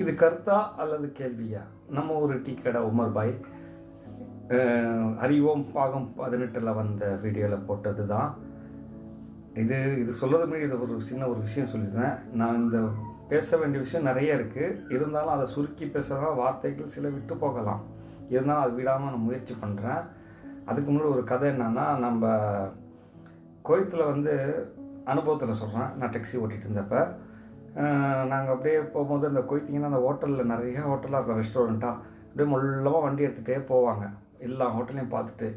இது கருத்தா அல்லது கேள்வியா? நம்ம ஒரு டீ கடை உமர் பாய். அறிவோம் பாகம் பதினெட்டில் வந்த வீடியோவில் போட்டது தான் இது இது சொல்கிறது மாரி இது ஒரு சின்ன ஒரு விஷயம் சொல்லிடுறேன் நான் இந்த பேச வேண்டிய விஷயம் நிறைய இருக்குது இருந்தாலும் அதை சுருக்கி பேசுகிறதா வார்த்தைகள் சில விட்டு போகலாம். இருந்தாலும் அது விடாமல் நான் முயற்சி பண்ணுறேன் அதுக்கு முன்னாடி ஒரு கதை என்னன்னா நம்ம கோயத்தில் வந்து அனுபவத்தில் சொல்கிறேன் நான் டெக்ஸி ஓட்டிகிட்டு இருந்தப்போ. நாங்கள் அப்படியே போகும்போது அந்த கொய்த்திங்கன்னா அந்த ஹோட்டலில் நிறைய ஹோட்டலாக இருக்கும் ரெஸ்டாரண்ட்டாக அப்படியே மொல்லமாக வண்டி எடுத்துகிட்டே போவாங்க. எல்லா ஹோட்டலையும் பார்த்துட்டு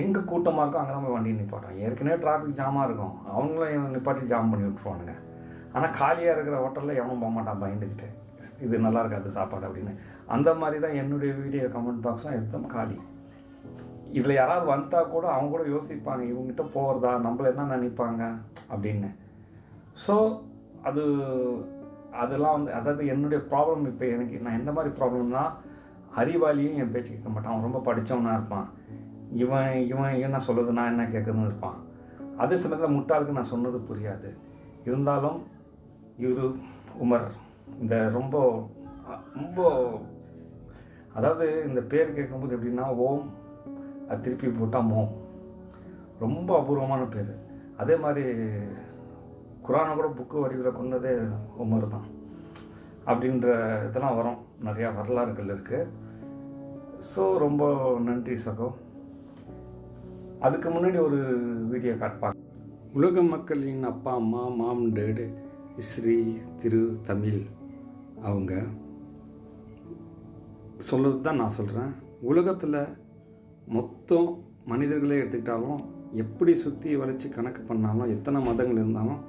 எங்கே கூட்டமாக இருக்கோ அங்கே தான் போய் வண்டி நிப்பாட்டோம் ஏற்கனவே டிராஃபிக் ஜாமாக இருக்கும். அவங்களும் நிப்பாட்டி ஜாம் பண்ணி விட்ருவானுங்க ஆனால் காலியாக இருக்கிற ஹோட்டலில் எவனும் போக மாட்டான் பயந்துக்கிட்டு இது நல்லா இருக்காது சாப்பாடு அப்படின்னு. அந்த மாதிரி தான் என்னுடைய வீடியோ கமெண்ட் பாக்ஸும் எதுவும் காலி. இதில் யாராவது வந்துட்டா கூட அவங்க கூட யோசிப்பாங்க இவங்ககிட்ட போகிறதா நம்மள என்ன நினைப்பாங்க அப்படின்னு. ஸோ அது அதெல்லாம் வந்து அதாவது என்னுடைய ப்ராப்ளம் இப்போ எனக்கு நான் எந்த மாதிரி ப்ராப்ளம்னா அறிவாளியும் என் பேச்சு கேட்க மாட்டான். அவன் ரொம்ப படித்தவனாக இருப்பான். இவன் இவன் என்ன சொல்லுது நான் என்ன கேட்குறதுன்னு இருப்பான். அதே சமயத்தில் முட்டாளுக்கு நான் சொன்னது புரியாது. இருந்தாலும் இவரு உமர் இந்த ரொம்ப ரொம்ப அதாவது இந்த பேர் கேட்கும்போது எப்படின்னா ஓம் அது திருப்பி போட்டால் மோம். ரொம்ப அபூர்வமான பேர். அதே மாதிரி குரானை கூட புக்கு வடிவில் கொண்டதே உமர் தான். அப்படின்ற இதெல்லாம் வரும். நிறையா வரலாறுகள் இருக்குது ஸோ ரொம்ப நன்றி சகோ. அதுக்கு முன்னாடி ஒரு வீடியோ காட்பாங்க உலக மக்களின் அப்பா அம்மா மாம் டேடு ஸ்ரீ திரு தமிழ் அவங்க சொல்கிறது தான் நான் சொல்கிறேன் உலகத்தில் மொத்தம் மனிதர்களே எடுத்துக்கிட்டாலும் எப்படி சுற்றி வளைச்சி கணக்கு பண்ணாலும் எத்தனை மதங்கள் இருந்தாலும்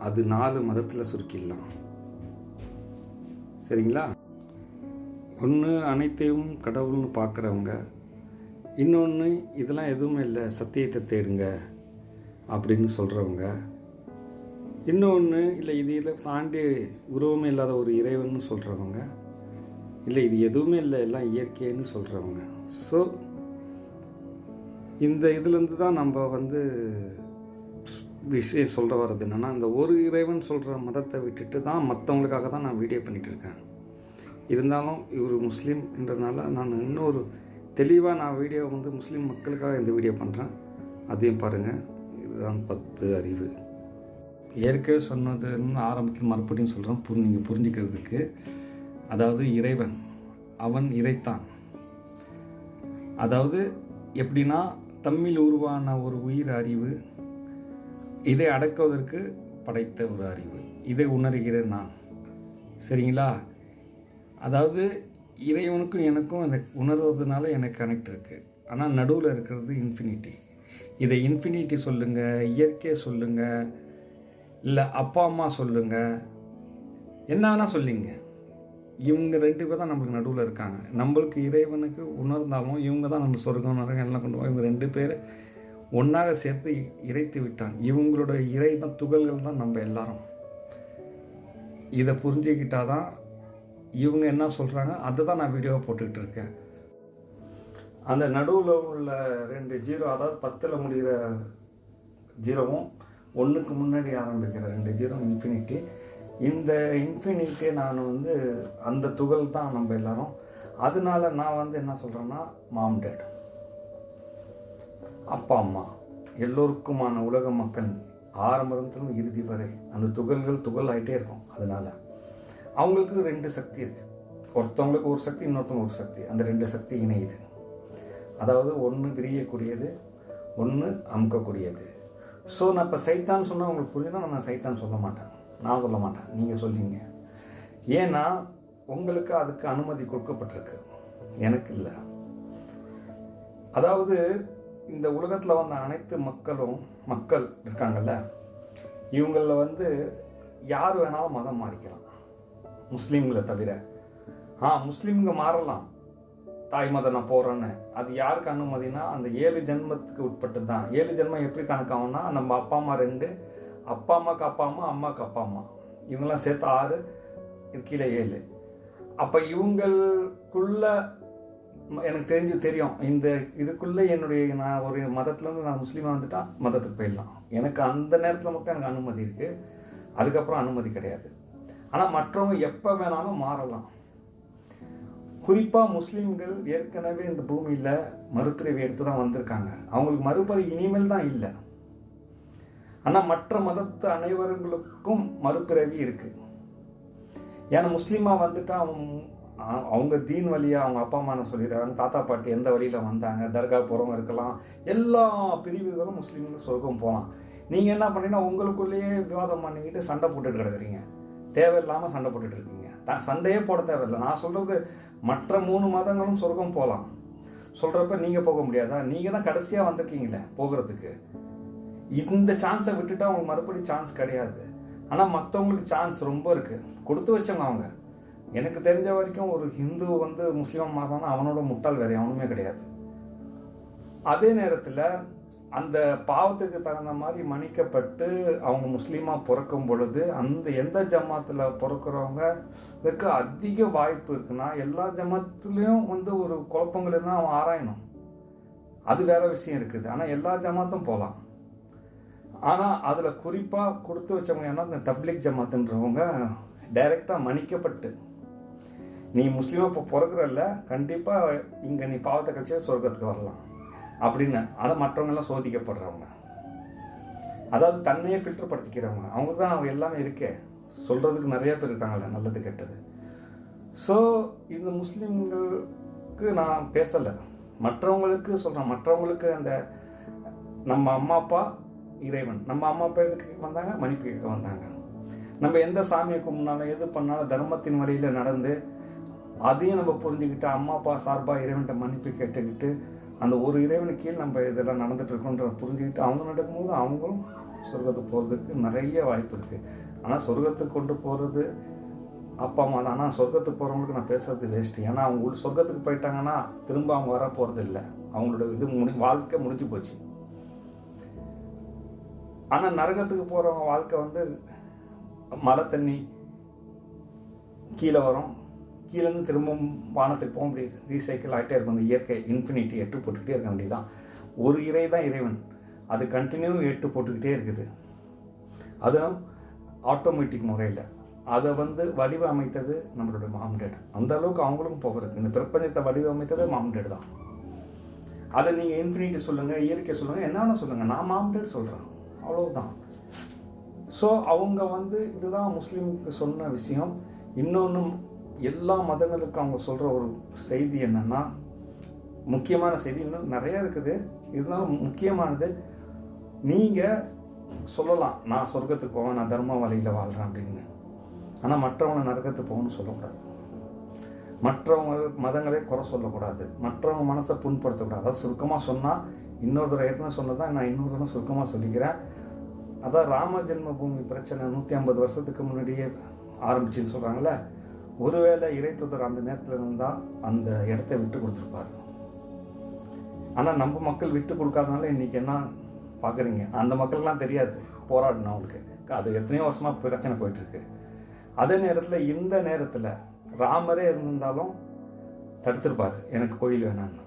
அது நாலு மதத்தில் சுருக்கிடலாம். சரிங்களா? ஒன்று அனைத்தையும் கடவுள்னு பார்க்குறவங்க இன்னொன்று இதெல்லாம் எதுவுமே இல்லை சத்தியத்தை தேடுங்க அப்படின்னு சொல்கிறவங்க இன்னொன்று இல்லை இது இதில் தாண்டி உருவமே இல்லாத ஒரு இறைவன் சொல்கிறவங்க இல்லை இது எதுவுமே இல்லை எல்லாம் இயற்கைன்னு சொல்கிறவங்க ஸோ இந்த இதுலேருந்து தான் நம்ம வந்து விஷயம் சொல்கிற வர்றது என்னென்னா இந்த ஒரு இறைவன் சொல்கிற மதத்தை விட்டுட்டு தான் மற்றவங்களுக்காக தான் நான் வீடியோ பண்ணிகிட்டு இருக்கேன். இருந்தாலும் இவர் முஸ்லீம்ன்றதுனால நான் இன்னொரு தெளிவாக நான் வீடியோ வந்து முஸ்லீம் மக்களுக்காக இந்த வீடியோ பண்ணுறேன் அதையும் பாருங்கள் இதுதான் பத்து அறிவு. ஏற்கனவே சொன்னதுன்னு ஆரம்பத்தில் மறுபடியும் சொல்கிறோம் புரி நீங்கள் புரிஞ்சுக்கிறதுக்கு. அதாவது இறைவன் அவன் இறைத்தான். அதாவது எப்படின்னா தம்மில் உருவான ஒரு உயிர் அறிவு இதை அடக்குவதற்கு படைத்த ஒரு அறிவு. இதை உணர்கிறேன் நான். சரிங்களா? அதாவது இறைவனுக்கும் எனக்கும் அந்த உணர்வதுனால எனக்கு கனெக்ட் இருக்குது ஆனால் நடுவில் இருக்கிறது இன்ஃபினிட்டி இதை இன்ஃபினிட்டி சொல்லுங்கள் இயற்கை சொல்லுங்கள் இல்லை அப்பா அம்மா சொல்லுங்கள் என்ன வேணால் சொல்லிங்க. இவங்க ரெண்டு பேர் தான் நம்மளுக்கு நடுவில் இருக்காங்க. நம்மளுக்கு இறைவனுக்கு உணர்ந்தாலும் இவங்க தான் நம்ம சொர்க்கம் நரகம் எல்லாம் கொண்டு போய் இவங்க ரெண்டு பேர் ஒன்றாக சேர்த்து இறைத்து விட்டான். இவங்களோட இறை தான் துகள்கள் தான் நம்ம எல்லாரும். இதை புரிஞ்சுக்கிட்டால் தான் இவங்க என்ன சொல்கிறாங்க அதை தான் நான் வீடியோவை போட்டுக்கிட்டு இருக்கேன். அந்த நடுவில் உள்ள ரெண்டு ஜீரோ அதாவது பத்தில் முடிகிற ஜீரோவும் ஒன்றுக்கு முன்னாடி ஆரம்பிக்கிற ரெண்டு ஜீரோ இன்ஃபினிட்டி இந்த இன்ஃபினிட்டியை நான் வந்து அந்த துகள் தான் நம்ம எல்லாரும். அதனால நான் வந்து என்ன சொல்கிறேன்னா மாம் டேட் அப்பா அம்மா எல்லோருக்குமான உலக மக்கள் ஆரம்பத்திலும் இறுதி வரை அந்த துகள்கள் துகள் ஆகிட்டே இருக்கும். அதனால் அவங்களுக்கு ரெண்டு சக்தி இருக்குது ஒருத்தவங்களுக்கு ஒரு சக்தி இன்னொருத்தவங்க ஒரு சக்தி. அந்த ரெண்டு சக்தி இணையுது. அதாவது ஒன்று விரியக்கூடியது ஒன்று அமுக்கக்கூடியது. ஸோ நான் இப்போ சைத்தான் சொன்னால் உங்களுக்கு புரியுதுன்னா நான் சைத்தான் சொல்ல மாட்டேன். நான் சொல்ல மாட்டேன். நீங்கள் சொல்லுவீங்க. ஏன்னா உங்களுக்கு அதுக்கு அனுமதி கொடுக்கப்பட்டிருக்கு. எனக்கு இல்லை. அதாவது இந்த உலகத்தில் வந்த அனைத்து மக்களும் மக்கள் இருக்காங்கல்ல இவங்களில் வந்து யார் வேணாலும் மதம் மாறிக்கலாம். முஸ்லீம்களை தவிர. ஆ முஸ்லீம்ங்க மாறலாம். தாய் மதம் நான் போகிறேன்னு அது யாருக்கு அனுமதினா அந்த ஏழு ஜென்மத்துக்கு உட்பட்டு தான் ஏழு ஜென்மம் எப்படி கணக்காகும்னா நம்ம அப்பா அம்மா ரெண்டு அப்பா அம்மாக்கு அப்பா அம்மா அம்மாவுக்கு அப்பா அம்மா. இவங்கெல்லாம் சேர்த்து ஆறு கீழே ஏழு. அப்போ இவங்களுக்குள்ள எனக்கு தெரிஞ்சு தெரியும். இந்த இதுக்குள்ளே என்னுடைய நான் ஒரு மதத்துலேருந்து நான் முஸ்லீமாக வந்துட்டா மதத்துக்கு போயிடலாம். எனக்கு அந்த நேரத்தில் மட்டும் எனக்கு அனுமதி இருக்குது அதுக்கப்புறம் அனுமதி கிடையாது. ஆனால் மற்றவங்க எப்போ வேணாலும் மாறலாம். குறிப்பாக முஸ்லீம்கள் ஏற்கனவே இந்த பூமியில் மறுபிறவி எடுத்து தான் வந்திருக்காங்க. அவங்களுக்கு மறுபிறவி இனிமேல் தான் இல்லை. ஆனால் மற்ற மதத்து அனைவர்களுக்கும் மறுபிறவி இருக்குது ஏன்னா முஸ்லீமாக வந்துட்டு அவன் அவங்க தீன் வழியாக அவங்க அப்பா அம்மா என்ன சொல்லிடுறாங்க தாத்தா பாட்டி எந்த வழியில் வந்தாங்க? தர்கா போகிறவங்க இருக்கலாம். எல்லா பிரிவுகளும் முஸ்லீம்கள் சொர்க்கம் போகலாம் நீங்கள் என்ன பண்ணீங்கன்னா உங்களுக்குள்ளேயே விவாதம் பண்ணிக்கிட்டு சண்டை போட்டுட்டு கிடக்குறீங்க. தேவையில்லாமல் சண்டை போட்டுட்டு இருக்கீங்க. த சண்டையே போட தேவையில்லை. நான் சொல்கிறது மற்ற மூணு மதங்களும் சொர்க்கம் போகலாம் சொல்கிறப்ப நீங்கள் போக முடியாதா? நீங்கள் தான் கடைசியாக வந்திருக்கீங்களே போகிறதுக்கு. இந்த சான்ஸை விட்டுட்டு அவங்களுக்கு மறுபடி சான்ஸ் கிடையாது. ஆனால் மற்றவங்களுக்கு சான்ஸ் ரொம்ப இருக்குது கொடுத்து வச்சவங்க அவங்க. எனக்கு தெரிஞ்ச வரைக்கும் ஒரு ஹிந்து வந்து முஸ்லீம் மாறானா அவனோட முட்டாள் வேறு எவனுமே கிடையாது. அதே நேரத்தில் அந்த பாவத்துக்கு தகுந்த மாதிரி மன்னிக்கப்பட்டு அவங்க முஸ்லீமாக பிறக்கும் பொழுது அந்த எந்த ஜமாத்தில் பிறக்கிறவங்களுக்கு அதிக வாய்ப்பு இருக்குன்னா எல்லா ஜமாத்துலேயும் வந்து ஒரு குழப்பங்கள் இருந்தால் அவன் ஆராயணும். அது வேற விஷயம் இருக்குது. ஆனால் எல்லா ஜமாத்தும் போகலாம் ஆனால் அதில் குறிப்பாக கொடுத்து வச்சவங்க என்ன இந்த தப்லிக் ஜமாத்துன்றவங்க டைரெக்டாக மன்னிக்கப்பட்டு நீ முஸ்லீமாக இப்போ பிறக்கிறல்ல கண்டிப்பாக இங்கே நீ பாவத்தை கழிச்சா சொர்க்கத்துக்கு வரலாம். அப்படின்னு. அதை மற்றவங்கெல்லாம் சோதிக்கப்படுறவங்க. அதாவது தன்னையே ஃபில்டர் படுத்திக்கிறவங்க. அவங்க தான் அவங்க எல்லாமே இருக்கே. சொல்கிறதுக்கு நிறைய பேர் இருக்காங்கல்ல நல்லது கெட்டது. ஸோ இந்த முஸ்லீம்களுக்கு நான் பேசலை. மற்றவங்களுக்கு சொல்கிறேன் மற்றவங்களுக்கு அந்த நம்ம அம்மா அப்பா இறைவன். நம்ம அம்மா அப்பா எதுக்கு வந்தாங்க? மன்னிப்பு கேட்க வந்தாங்க. நம்ம எந்த சாமியை கும்பிட்னாலும் எது பண்ணாலும் தர்மத்தின் வழியில் நடந்து அதையும் நம்ம புரிஞ்சுக்கிட்டு அம்மா அப்பா சார்பாக இறைவன்கிட்ட மன்னிப்பு கேட்டுக்கிட்டு அந்த ஒரு இறைவன் கீழ் நம்ம இதெல்லாம் நடந்துட்டு இருக்கோன்ற புரிஞ்சுக்கிட்டு அவங்க நடக்கும்போது அவங்களும் சொர்க்கத்துக்கு போகிறதுக்கு நிறைய வாய்ப்பு இருக்குது ஆனால் சொர்க்கத்துக்கு கொண்டு போகிறது அப்பா அம்மா தான். ஆனால் சொர்க்கத்துக்கு போகிறவங்களுக்கு நான் பேசுறது வேஸ்ட்டு ஏன்னா அவங்க உள்ள சொர்க்கத்துக்கு போயிட்டாங்கன்னா திரும்ப அவங்க வர போகிறது இல்லை. அவங்களோட இது முடி வாழ்க்கை முடிஞ்சு போச்சு. ஆனால் நரகத்துக்கு போகிறவங்க வாழ்க்கை வந்து மழை தண்ணி கீழே வரும். கீழேருந்து திரும்பவும் வானத்துக்கு போக முடியாது ரீசைக்கிள் ஆகிட்டே இருக்கும். அந்த இயற்கை இன்ஃபினிட்டி எட்டு போட்டுக்கிட்டே இருக்க வேண்டியதான் ஒரு இறை தான் இறைவன். அது கண்டினியூ எட்டு போட்டுக்கிட்டே இருக்குது. அதுவும் ஆட்டோமேட்டிக் முறையில். அதை வந்து வடிவமைத்தது நம்மளோட மாம்டேட் அந்த அளவுக்கு அவங்களுக்கும் பவர் இந்த பிரபஞ்சத்தை வடிவமைத்தது மாம்டேட் தான். அதை நீங்கள் இன்ஃபினிட்டி சொல்லுங்கள் இயற்கை சொல்லுங்கள் என்னென்ன சொல்லுங்கள் நான் மாம்டேட் சொல்கிறேன் அவ்வளோதான் ஸோ அவங்க வந்து இதுதான் முஸ்லீமுக்கு சொன்ன விஷயம். இன்னொன்று எல்லா மதங்களுக்கும் அவங்க சொல்கிற ஒரு செய்தி என்னென்னா முக்கியமான செய்தி இன்னும் நிறைய இருக்குது. இருந்தாலும் முக்கியமானது நீங்கள் சொல்லலாம் நான் சொர்க்கத்துக்கு போவேன் நான் தர்ம வழியில் வாழ்கிறேன் அப்படின்னு. ஆனால் மற்றவங்க நரகத்துக்கு போகணும்னு சொல்லக்கூடாது. மற்றவங்க மதங்களே குறை சொல்லக்கூடாது. மற்றவங்க மனசை புண்படுத்தக்கூடாது. அதாவது சுருக்கமாக சொன்னால் இன்னொரு தடவை ஏற்கனவே சொன்னதான் நான் இன்னொரு தடவை சுருக்கமாக சொல்லிக்கிறேன். அதான் ராம ஜென்மபூமி பிரச்சனை நூற்றி ஐம்பது வருஷத்துக்கு முன்னாடியே ஆரம்பிச்சுன்னு சொல்கிறாங்களே ஒருவேளை இறைத்துதர் அந்த நேரத்தில் இருந்தால் அந்த இடத்த விட்டு கொடுத்துருப்பாரு. ஆனால் நம்ம மக்கள் விட்டு கொடுக்காதனால இன்றைக்கி என்ன பார்க்குறீங்க அந்த மக்களுக்கெல்லாம் தெரியாது. போராடணும் அவங்களுக்கு. அது எத்தனையோ வருஷமாக பிரச்சனை போயிட்டுருக்கு. அதே நேரத்தில் இந்த நேரத்தில் ராமரே இருந்திருந்தாலும் தடுத்திருப்பார். எனக்கு கோயில் வேணான்னு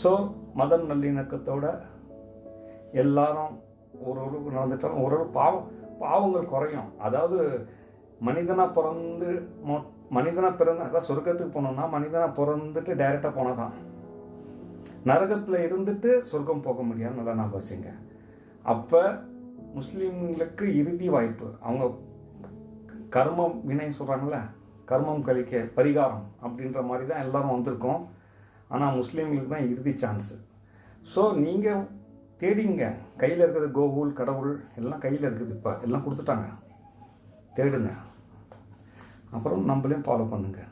ஸோ மதம் நல்லிணக்கத்தோட எல்லாரும் ஒரு ஒரு நடந்துட்டாலும் ஒரு ஒரு பாவம் பாவங்கள் குறையும். அதாவது மனிதனாக பிறந்து மொ- மனிதனாக பிறந்த அதான் சொர்க்கத்துக்கு போனோம்னா மனிதனாக பிறந்துட்டு டைரெக்டாக போனால் தான் நரகத்தில் இருந்துட்டு சொர்க்கம் போக முடியாது நல்லா ஞாபகம் வச்சுங்க. அப்போ முஸ்லீம்களுக்கு இறுதி வாய்ப்பு. அவங்க கர்மம் வினை சொல்கிறாங்கல்ல கர்மம் கழிக்க பரிகாரம் அப்படின்ற மாதிரி தான் எல்லோரும் வந்திருக்கோம். ஆனால் முஸ்லீம்களுக்கு தான் இறுதி சான்ஸு ஸோ நீங்கள் தேடிங்க. கையில் இருக்கிறது கோகுல் கடவுள் எல்லாம் கையில் இருக்குது இப்போ. எல்லாம் கொடுத்துட்டாங்க. தேடுங்க. அப்புறம் நம்மளையும் ஃபாலோ பண்ணுங்கள்